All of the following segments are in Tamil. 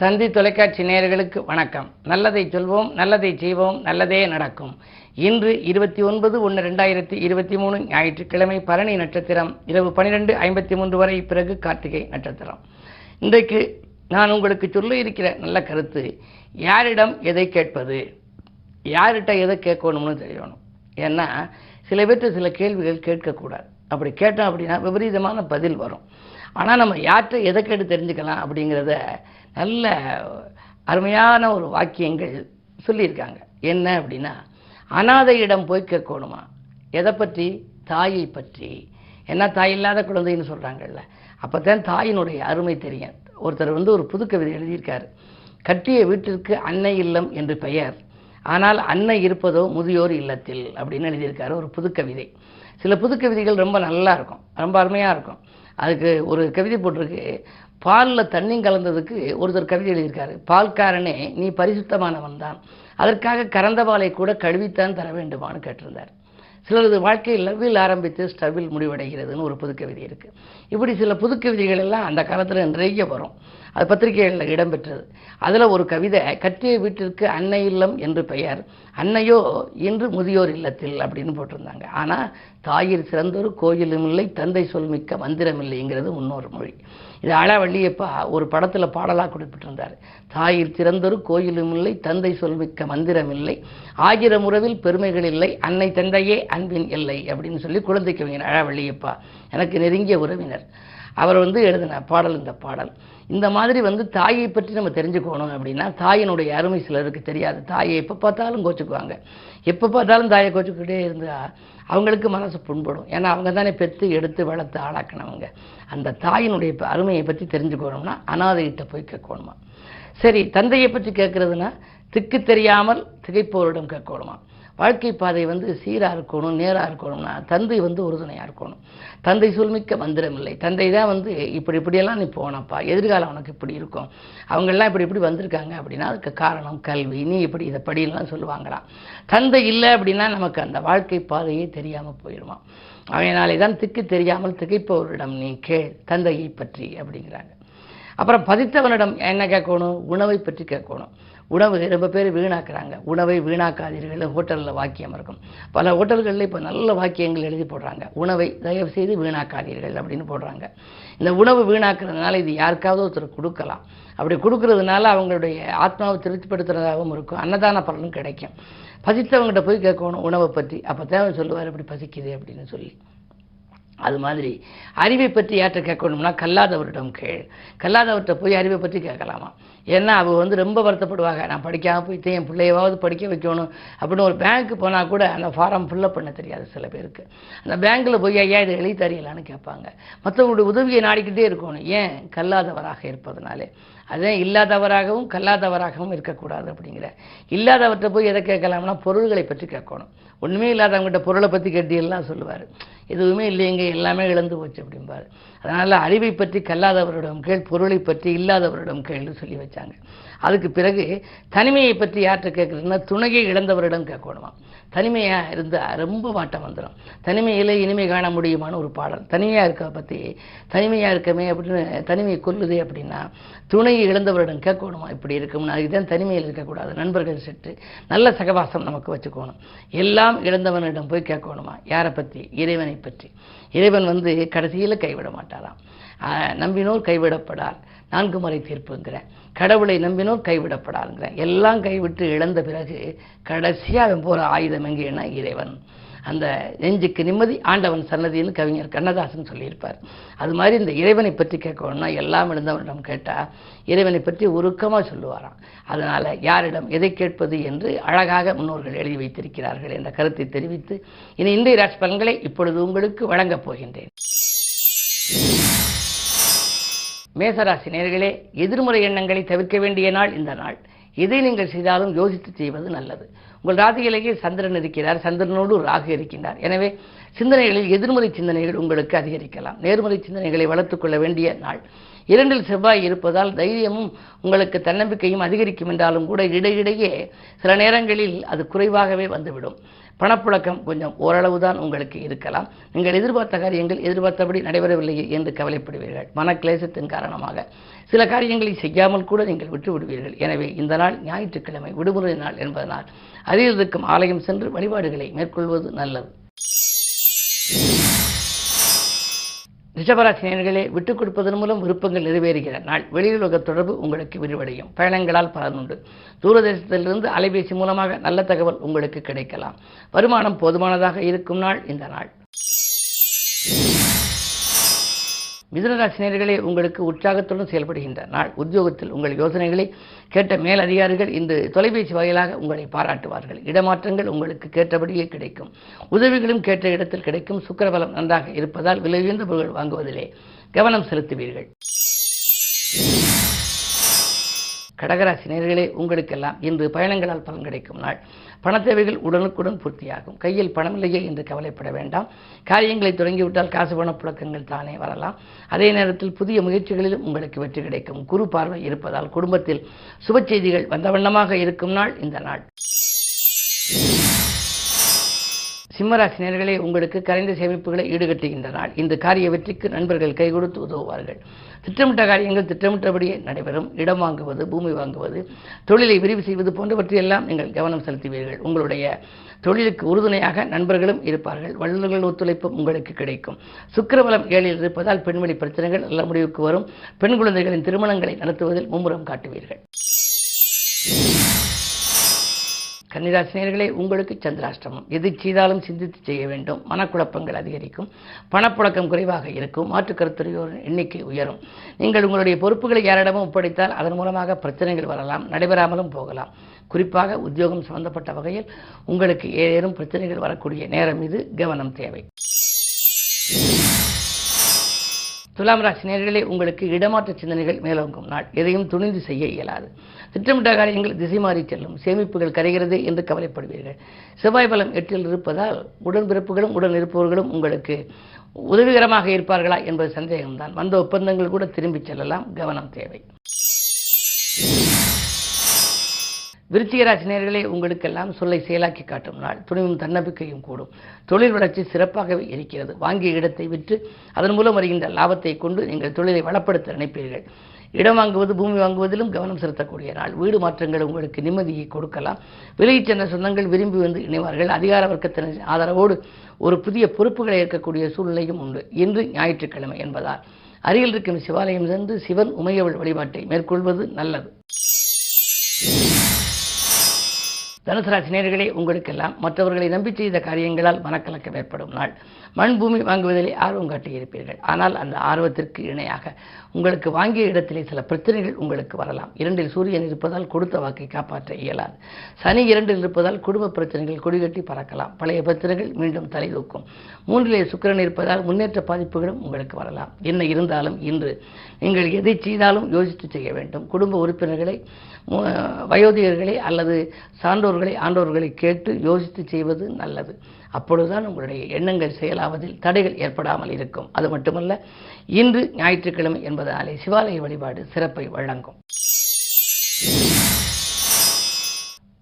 தந்தி தொலைக்காட்சி நேயர்களுக்கு வணக்கம். நல்லதை சொல்வோம் நல்லதை செய்வோம் நல்லதே நடக்கும். இன்று இருபத்தி ஒன்பது ஒன்று ரெண்டாயிரத்தி இருபத்தி மூணு ஞாயிற்றுக்கிழமை பரணி நட்சத்திரம் இரவு பன்னிரெண்டு ஐம்பத்தி மூன்று வரை பிறகு கார்த்திகை நட்சத்திரம். இன்றைக்கு நான் உங்களுக்கு சொல்ல இருக்கிற நல்ல கருத்து யாரிடம் எதை கேட்பது? யார்கிட்ட எதை கேட்கணும்னு தெரியணும். ஏன்னா சில பேர்ட்ட சில கேள்விகள் கேட்கக்கூடாது. அப்படி கேட்டோம் அப்படின்னா விபரீதமான பதில் வரும். ஆனால் நம்ம யார்கிட்ட எதை கேட்டு தெரிஞ்சுக்கலாம் அப்படிங்கிறத நல்ல அருமையான ஒரு வாக்கியங்கள் சொல்லியிருக்காங்க. என்ன அப்படின்னா அனாதையிடம் போய் கேட்கணுமா? எதை பற்றி? தாயை பற்றி. என்ன தாய் இல்லாத குழந்தைன்னு சொல்கிறாங்கல்ல அப்போ தான் தாயினுடைய அருமை தெரியும். ஒருத்தர் வந்து ஒரு புது கவிதை எழுதியிருக்காரு. கட்டிய வீட்டிற்கு அன்னை இல்லம் என்று பெயர். ஆனால் அன்னை இருப்பதோ முதியோர் இல்லத்தில் அப்படின்னு எழுதியிருக்காரு ஒரு புது கவிதை. சில புது கவிதைகள் ரொம்ப நல்லா இருக்கும். ரொம்ப அருமையாக இருக்கும். அதுக்கு ஒரு கவிதை போட்டிருக்கு. பாலில் தண்ணி கலந்ததுக்கு ஒருத்தர் கவிதை எழுதியிருக்காரு. பால்காரனே நீ பரிசுத்தமானவன் தான். அதற்காக கறந்த பாலை கூட கழுவித்தான் தர வேண்டுமான்னு கேட்டிருந்தார். சிலரது வாழ்க்கை லவ்வில் ஆரம்பித்து ஸ்டவ்வில் முடிவடைகிறதுன்னு ஒரு புது கவிதை இருக்குது இப்படி சில புது கவிதைகள் எல்லாம் அந்த காலத்தில் நிறைய வரும். அது பத்திரிகைகளில் இடம்பெற்றது. அதில் ஒரு கவிதை கட்டிய வீட்டிற்கு அன்னை இல்லம் என்று பெயர். அன்னையோ இன்று முதியோர் இல்லத்தில் அப்படின்னு போட்டிருந்தாங்க. ஆனால் தாயிர் சிறந்தொரு கோயிலும் இல்லை தந்தை சொல் மிக்க மந்திரம் இல்லைங்கிறது முன்னொரு மொழி. இது அழவள்ளியப்பா ஒரு படத்தில் பாடலாக குறிப்பிட்டிருந்தார். தாயிர் திறந்தொரு கோயிலும் இல்லை தந்தை சொல்மிக்க மந்திரம் இல்லை ஆயிரம் உறவில் பெருமைகள் இல்லை அன்னை தந்தையே அன்பின் இல்லை அப்படின்னு சொல்லி குழந்தைக்கு கவிஞர் அழவள்ளியப்பா எனக்கு நெருங்கிய உறவினர். அவர் வந்து எழுதின பாடல் இந்த பாடல். இந்த மாதிரி வந்து தாயை பற்றி நம்ம தெரிஞ்சுக்கணும் அப்படின்னா தாயினுடைய அருமை சிலருக்கு தெரியாது. தாயை எப்போ பார்த்தாலும் கோச்சுக்குவாங்க. எப்போ பார்த்தாலும் தாயை கோச்சுக்கிட்டே இருந்தால் அவங்களுக்கு மனசு புண்படும். ஏன்னா அவங்க தானே பெற்று எடுத்து வளர்த்து ஆளாக்கினவங்க. அந்த தாயினுடைய அருமையை பற்றி தெரிஞ்சுக்கணும்னா அனாதைகிட்ட போய் கேட்கணுமா? சரி தந்தையை பற்றி கேட்குறதுனா திக்கு தெரியாமல் திகைப்போரிடம் கேட்கணுமா? வாழ்க்கை பாதை வந்து சீராக இருக்கணும் நேராக இருக்கணும்னா தந்தை வந்து உறுதுணையாக இருக்கணும். தந்தை சொல்மிக்க மந்திரம் இல்லை. தந்தை தான் வந்து இப்படி இப்படியெல்லாம் நீ போனப்பா எதிர்காலம் உனக்கு இப்படி இருக்கும். அவங்கெல்லாம் இப்படி இப்படி வந்திருக்காங்க அப்படின்னா அதுக்கு காரணம் கல்வி. நீ இப்படி இதை படியெல்லாம் சொல்லுவாங்களாம். தந்தை இல்லை அப்படின்னா நமக்கு அந்த வாழ்க்கை பாதையே தெரியாமல் போயிடுவான். அவனாலே தான் திக்கு தெரியாமல் திகைப்பவரிடம் நீ கேள் தந்தையை பற்றி அப்படிங்கிறாங்க. அப்புறம் பதித்தவனிடம் என்ன கேட்கணும்? உணவை பற்றி கேட்கணும். உணவு ரொம்ப பேர் வீணாக்குறாங்க. உணவை வீணாக்காதீர்கள். ஹோட்டலில் வாக்கியம் இருக்கும். பல ஹோட்டல்களில் இப்போ நல்ல வாக்கியங்கள் எழுதி போடுறாங்க. உணவை தயவு செய்து வீணாக்காதீர்கள் அப்படின்னு போடுறாங்க. இந்த உணவு வீணாக்குறதுனால இது யாருக்காவது ஒருத்தர் கொடுக்கலாம். அப்படி கொடுக்கறதுனால அவங்களுடைய ஆத்மாவை திருப்திப்படுத்துறதாகவும் இருக்கும். அன்னதான பலனும் கிடைக்கும். பசித்தவங்ககிட்ட போய் கேட்கணும் உணவை பற்றி அப்போ தேவை சொல்லுவார் இப்படி பசிக்குது அப்படின்னு சொல்லி. அது மாதிரி அறிவை பற்றி யார்கிட்ட கேட்கணும்னா கல்லாதவரிடம் கேள். கல்லாதவர்கிட்ட போய் அறிவை பற்றி கேட்கலாமா? ஏன்னா அவள் வந்து ரொம்ப வருத்தப்படுவாங்க. நான் படிக்காமல் போயிட்டு என் பிள்ளையவாவது படிக்க வைக்கணும் அப்படின்னு ஒரு பேங்க்கு போனால் கூட அந்த ஃபார்ம் ஃபில்லப் பண்ண தெரியாது சில பேருக்கு. அந்த பேங்க்கில் போய் ஐயா இதை எழுதி தரீங்களான்னு கேட்பாங்க. மற்றவங்களுடைய உதவியை நாடிக்கிட்டே இருக்கணும். ஏன்? கல்லாதவராக இருப்பதனாலே. அதே இல்லாதவராகவும் கல்லாதவராகவும் இருக்கக்கூடாது அப்படிங்கிற. இல்லாதவர்கிட்ட போய் எதை கேட்கலாம்னா பொருள்களை பற்றி கேட்கணும். ஒன்றுமே இல்லாதவங்ககிட்ட பொருளை பற்றி கேட்டீங்கன்னா சொல்லுவார். எதுவுமே இல்லைங்க எல்லாமே இழந்து போச்சு அப்படிம்பாரு. அதனால் அறிவை பற்றி கல்லாதவரிடம் கேள் பொருளை பற்றி இல்லாதவரிடம் கேள்னு சொல்லி வச்சாங்க. அதுக்கு பிறகு தனிமையை பற்றி யார்கிட்ட கேட்குறதுன்னா துணையை இழந்தவரிடம் கேட்கணுமா? தனிமையாக இருந்தால் ரொம்ப மாட்டம் வந்துடும் தனிமையில் இனிமை காண முடியுமான்னு ஒரு பாடல். தனிமையாக இருக்க பற்றி தனிமையாக இருக்கமே அப்படின்னு தனிமையை கொல்லுது அப்படின்னா துணையை இழந்தவரிடம் கேட்கணுமா? இப்படி இருக்கும்னு. அதுதான் தனிமையில் இருக்கக்கூடாது. நண்பர்கள் செட்டு. நல்ல சகவாசம் நமக்கு வச்சுக்கணும். எல்லாம் இழந்தவனிடம் போய் கேட்கணுமா? யாரை பற்றி இறைவனை பற்றி. இறைவன் வந்து கடைசியில் கைவிட மாட்டான். மாட்டாராம். நம்பினோர் கைவிடப்படார் நான்கு முறை தீர்ப்புங்கிறேன். கடவுளை நம்பினோர் கைவிடப்படாருங்கிறேன் எல்லாம் கைவிட்டு இழந்த பிறகு கடைசியாக அவன் போகிற ஆயுதம் எங்கேன்னா இறைவன். அந்த நெஞ்சுக்கு நிம்மதி ஆண்டவன் சன்னதின்னு கவிஞர் கண்ணதாசன் சொல்லியிருப்பார். அது மாதிரி இந்த இறைவனை பற்றி கேட்கணும்னா எல்லாம் இருந்தவனிடம் கேட்டால் இறைவனை பற்றி உருக்கமாக சொல்லுவாராம். அதனால் யாரிடம் எதை கேட்பது என்று அழகாக முன்னோர்கள் எழுதி வைத்திருக்கிறார்கள் என்ற கருத்தை தெரிவித்து இனி இந்திய ராசி பலன்களை இப்பொழுது உங்களுக்கு வழங்கப் போகின்றேன். மேசராசி நேர்களே எதிர்மறை எண்ணங்களை தவிர்க்க வேண்டிய நாள் இந்த நாள். எதை நீங்கள் செய்தாலும் யோசித்து செய்வது நல்லது. உங்கள் ராசியிலேயே சந்திரன் இருக்கிறார் சந்திரனோடு ராகு இருக்கின்றார். எனவே சிந்தனைகளில் எதிர்மறை சிந்தனைகள் உங்களுக்கு அதிகரிக்கலாம். நேர்மறை சிந்தனைகளை வளர்த்துக்கொள்ள வேண்டிய நாள். இரண்டில் செவ்வாய் இருப்பதால் தைரியமும் உங்களுக்கு தன்னம்பிக்கையும் அதிகரிக்கும் என்றாலும் கூட இடையிடையே சில நேரங்களில் அது குறைவாகவே வந்துவிடும். பணப்புழக்கம் கொஞ்சம் ஓரளவு தான் உங்களுக்கு இருக்கலாம். நீங்கள் எதிர்பார்த்த காரியங்கள் எதிர்பார்த்தபடி நடைபெறவில்லையே என்று கவலைப்படுவீர்கள். மனக்லேசத்தின் காரணமாக. சில காரியங்களை செய்யாமல் கூட நீங்கள் விட்டு விடுவீர்கள் எனவே இந்த நாள் ஞாயிற்றுக்கிழமை விடுமுறை நாள் என்பதனால் அருகில் இருக்கும் ஆலயம் சென்று வழிபாடுகளை மேற்கொள்வது நல்லது. ரிஷபராசினியர்களே விட்டுக் கொடுப்பதன் மூலம் விருப்பங்கள் நிறைவேறுகிற நாள். வெளியுலக தொடர்பு உங்களுக்கு விரிவடையும். பயணங்களால் பலனுண்டு தூரதேசத்திலிருந்து அலைபேசி மூலமாக நல்ல தகவல் உங்களுக்கு கிடைக்கலாம். வருமானம் போதுமானதாக இருக்கும் நாள் இந்த நாள். மிதனராசினியர்களே உங்களுக்கு உற்சாகத்துடன் செயல்படுகின்ற நாள். உத்தியோகத்தில் உங்கள் யோசனைகளை கேட்ட மேல் அதிகாரிகள் இன்று தொலைபேசி வாயிலாக உங்களை பாராட்டுவார்கள். இடமாற்றங்கள் உங்களுக்கு கேட்டபடியே கிடைக்கும். உதவிகளும் கேட்ட இடத்தில் கிடைக்கும். சுக்கரபலம் நன்றாக இருப்பதால் விலை உயர்ந்த பொருட்கள் வாங்குவதிலே கவனம் செலுத்துவீர்கள். கடகராசி நேர்களே உங்களுக்கெல்லாம் இன்று பயணங்களால் பலன் கிடைக்கும் நாள். பணத்தேவைகள் உடனுக்குடன் பூர்த்தியாகும். கையில் பணமில்லையே என்று கவலைப்பட வேண்டாம். காரியங்களை தொடங்கிவிட்டால் காசு பண புழக்கங்கள் தானே வரலாம். அதே நேரத்தில் புதிய முயற்சிகளிலும் உங்களுக்கு வெற்றி கிடைக்கும். குறு பார்வை இருப்பதால் குடும்பத்தில் சுப செய்திகள் வந்த வண்ணமாக இருக்கும் நாள் இந்த நாள். சிம்மராசி நேர்களே உங்களுக்கு கரைந்த சேமிப்புகளை ஈடுகட்டுகின்ற நாள் இந்த காரிய வெற்றிக்கு நண்பர்கள் கை கொடுத்து உதவுவார்கள். திட்டமிட்ட காரியங்கள் திட்டமிட்டபடியே நடைபெறும். இடம் வாங்குவது பூமி வாங்குவது தொழிலை விரிவு செய்வது போன்றவற்றையெல்லாம் நீங்கள் கவனம் செலுத்துவீர்கள். உங்களுடைய தொழிலுக்கு உறுதுணையாக நண்பர்களும் இருப்பார்கள். வல்லுநர்கள் ஒத்துழைப்பும் உங்களுக்கு கிடைக்கும். சுக்கரபலம் ஏழில் இருப்பதால் பெண்வெளி பிரச்சனைகள் நல்ல முடிவுக்கு வரும். பெண் குழந்தைகளின் திருமணங்களை நடத்துவதில் மும்முரம் காட்டுவீர்கள். கன்னிராசினியர்களே உங்களுக்கு சந்திராஷ்டமம். எது செய்தாலும் சிந்தித்து செய்ய வேண்டும். மனக்குழப்பங்கள் அதிகரிக்கும். பணப்புழக்கம் குறைவாக இருக்கும். மாற்றுக் கருத்துறையோரின் எண்ணிக்கை உயரும். நீங்கள் உங்களுடைய பொறுப்புகளை யாரிடமும் ஒப்படைத்தால் அதன் மூலமாக பிரச்சனைகள் வரலாம் நடைபெறாமலும் போகலாம். குறிப்பாக உத்தியோகம் சம்பந்தப்பட்ட வகையில் உங்களுக்கு ஏதேனும் பிரச்சனைகள் வரக்கூடிய நேரம் இது கவனம் தேவை. துலாம் ராசி நேர்களே உங்களுக்கு இடமாற்ற சிந்தனைகள் மேலோங்கும் நாள். எதையும் துணிந்து செய்ய இயலாது. திட்டமிட்ட காரியங்கள் திசை மாறி செல்லும். சேமிப்புகள் கரைகிறது என்று கவலைப்படுவீர்கள். செவ்வாய் பலம் எட்டில் இருப்பதால் உடன்பிறப்புகளும் உடன் இருப்பவர்களும் உங்களுக்கு உதவிகரமாக இருப்பார்களா என்பது சந்தேகம்தான். வந்த ஒப்பந்தங்கள் கூட திரும்பிச் செல்லலாம். கவனம் தேவை. விருச்சிகராசி நேர்களே உங்களுக்கெல்லாம் சொல்லை செயலாக்கி காட்டும் நாள். துணிவும் தன்னம்பிக்கையும் கூடும். தொழில் வளர்ச்சி சிறப்பாகவே இருக்கிறது. வாங்கிய இடத்தை விற்று அதன் மூலம் வருகின்ற லாபத்தை கொண்டு நீங்கள் தொழிலை வளப்படுத்த நினைப்பீர்கள். இடம் வாங்குவது பூமி வாங்குவதிலும் கவனம் செலுத்தக்கூடிய நாள். வீடு மாற்றங்கள் உங்களுக்கு நிம்மதியை கொடுக்கலாம். விலகிச் சென்ற சொந்தங்கள் விரும்பி வந்து இணைவார்கள். அதிகார வர்க்கத்தினர் ஆதரவோடு ஒரு புதிய பொறுப்புகளை ஏற்கக்கூடிய சூழ்நிலையும் உண்டு. இன்று ஞாயிற்றுக்கிழமை என்பதால். அருகில் இருக்கும் சிவாலயம் சென்று சிவன் உமையவள் வழிபாட்டை மேற்கொள்வது நல்லது. தனுசு நேர்களே உங்களுக்கெல்லாம் மற்றவர்களை நம்பி செய்த காரியங்களால் மனக்கலக்கம் ஏற்படும் நாள். மண் பூமி வாங்குவதிலே ஆர்வம் காட்டியிருப்பீர்கள். ஆனால் அந்த ஆர்வத்திற்கு இணையாக உங்களுக்கு வாங்கிய இடத்திலே சில பிரச்சனைகள் உங்களுக்கு வரலாம். இரண்டில் சூரியன் இருப்பதால் கொடுத்த வாக்கை காப்பாற்ற இயலாது. சனி இரண்டில் இருப்பதால் குடும்ப பிரச்சனைகள் கொடிகட்டி பறக்கலாம். பழைய பிரச்சனைகள் மீண்டும் தலை தூக்கும். மூன்றிலே சுக்கிரன் இருப்பதால் முன்னேற்ற பாதிப்புகளும் உங்களுக்கு வரலாம். என்ன இருந்தாலும் இன்று நீங்கள் எதை செய்தாலும் யோசித்து செய்ய வேண்டும். குடும்ப உறுப்பினர்களை வயோதிகர்களை அல்லது சான்றோர்களை ஆண்டோர்களை கேட்டு யோசித்து செய்வது நல்லது. அப்பொழுதுதான் உங்களுடைய எண்ணங்கள் செயலாவதில் தடைகள் ஏற்படாமல் இருக்கும். அது மட்டுமல்ல இன்று ஞாயிற்றுக்கிழமை என்பதனாலே சிவாலய வழிபாடு சிறப்பை வழங்கும்.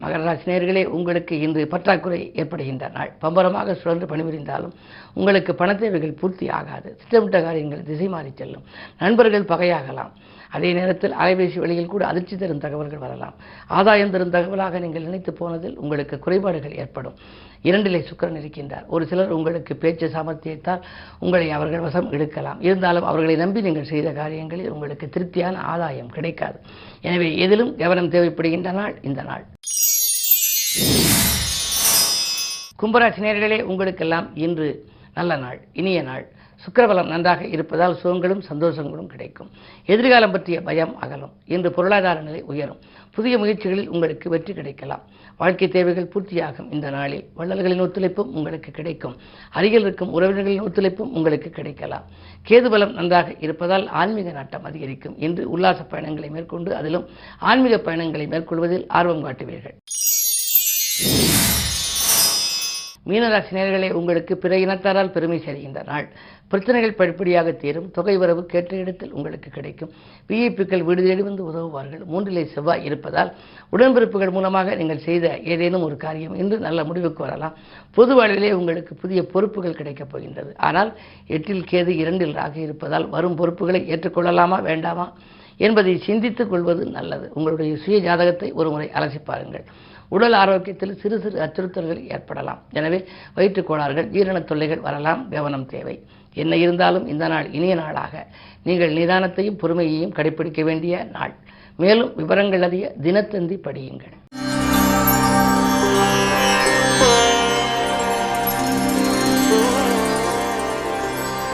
மகராசினியர்களே உங்களுக்கு இன்று பற்றாக்குறை ஏற்படுகின்ற நாள். பம்பரமாக சுழன்று பணிபுரிந்தாலும் உங்களுக்கு பணத்தேவைகள் பூர்த்தி ஆகாது. திட்டமிட்ட காரியங்கள் திசை மாறி செல்லும். நண்பர்கள் பகையாகலாம். அதே நேரத்தில் அலைபேசி வழியில் கூட அதிர்ச்சி தரும் தகவல்கள் வரலாம். ஆதாயம் தரும் தகவலாக நீங்கள் நினைத்து போனதில் உங்களுக்கு குறைபாடுகள் ஏற்படும். இரண்டிலே சுக்கிரன் இருக்கின்றார். ஒரு சிலர் உங்களுக்கு பேச்சு சாமர்த்தியத்தால் உங்களை அவர்கள் வசம் இழுக்கலாம். இருந்தாலும் அவர்களை நம்பி நீங்கள் செய்த காரியங்களில் உங்களுக்கு திருப்தியான ஆதாயம் கிடைக்காது. எனவே எதிலும் கவனம் தேவைப்படுகின்ற நாள் இந்த நாள். கும்பராசி நேர்களே உங்களுக்கெல்லாம் இன்று நல்ல நாள் இனிய நாள். சுக்கிரபலம் நன்றாக இருப்பதால் சுகங்களும் சந்தோஷங்களும் கிடைக்கும். எதிர்காலம் பற்றிய பயம் அகலும். இன்று பொருளாதார நிலை உயரும். புதிய முயற்சிகளில் உங்களுக்கு வெற்றி கிடைக்கலாம். வாழ்க்கை தேவைகள் பூர்த்தியாகும் இந்த நாளில். வள்ளல்களின் ஒத்துழைப்பும் உங்களுக்கு கிடைக்கும். அருகில் இருக்கும் உறவினர்களின் ஒத்துழைப்பும் உங்களுக்கு கிடைக்கலாம். கேதுபலம் நன்றாக இருப்பதால் ஆன்மீக நாட்டம் அதிகரிக்கும். இன்று உல்லாச பயணங்களை மேற்கொண்டு அதிலும் ஆன்மீக பயணங்களை மேற்கொள்வதில் ஆர்வம் காட்டுவீர்கள். மீனராசி நேர்களே உங்களுக்கு பிற இனத்தாரால் பெருமை சேர்கின்ற நாள். பிரச்சனைகள் படிப்படியாக தீரும். தொகை வரவு கேட்ட இடத்தில் உங்களுக்கு கிடைக்கும். விஐபிக்கள் வீடு தேடி வந்து உதவுவார்கள். மூன்றிலே செவ்வாய் இருப்பதால் உடன்பிறப்புகள் மூலமாக நீங்கள் செய்த ஏதேனும் ஒரு காரியம் இன்று நல்ல முடிவுக்கு வரலாம். பொது வாழ்விலே உங்களுக்கு புதிய பொறுப்புகள் கிடைக்கப் போகின்றது. ஆனால் எட்டில் கேது இரண்டில் ராக இருப்பதால் வரும் பொறுப்புகளை ஏற்றுக்கொள்ளலாமா வேண்டாமா என்பதை சிந்தித்துக் கொள்வது நல்லது. உங்களுடைய சுய ஜாதகத்தை ஒருமுறை அலசி பாருங்கள். உடல் ஆரோக்கியத்தில் சிறு சிறு அச்சுறுத்தல்கள் ஏற்படலாம். எனவே வயிற்றுக் கோளாறுகள் ஜீரண தொல்லைகள் வரலாம். கவனம் தேவை. என்ன இருந்தாலும் இந்த நாள் இனிய நாளாக. நீங்கள் நிதானத்தையும் பொறுமையையும் கடைபிடிக்க வேண்டிய நாள். மேலும் விவரங்கள் அறிய தினத்தந்தி படியுங்கள்.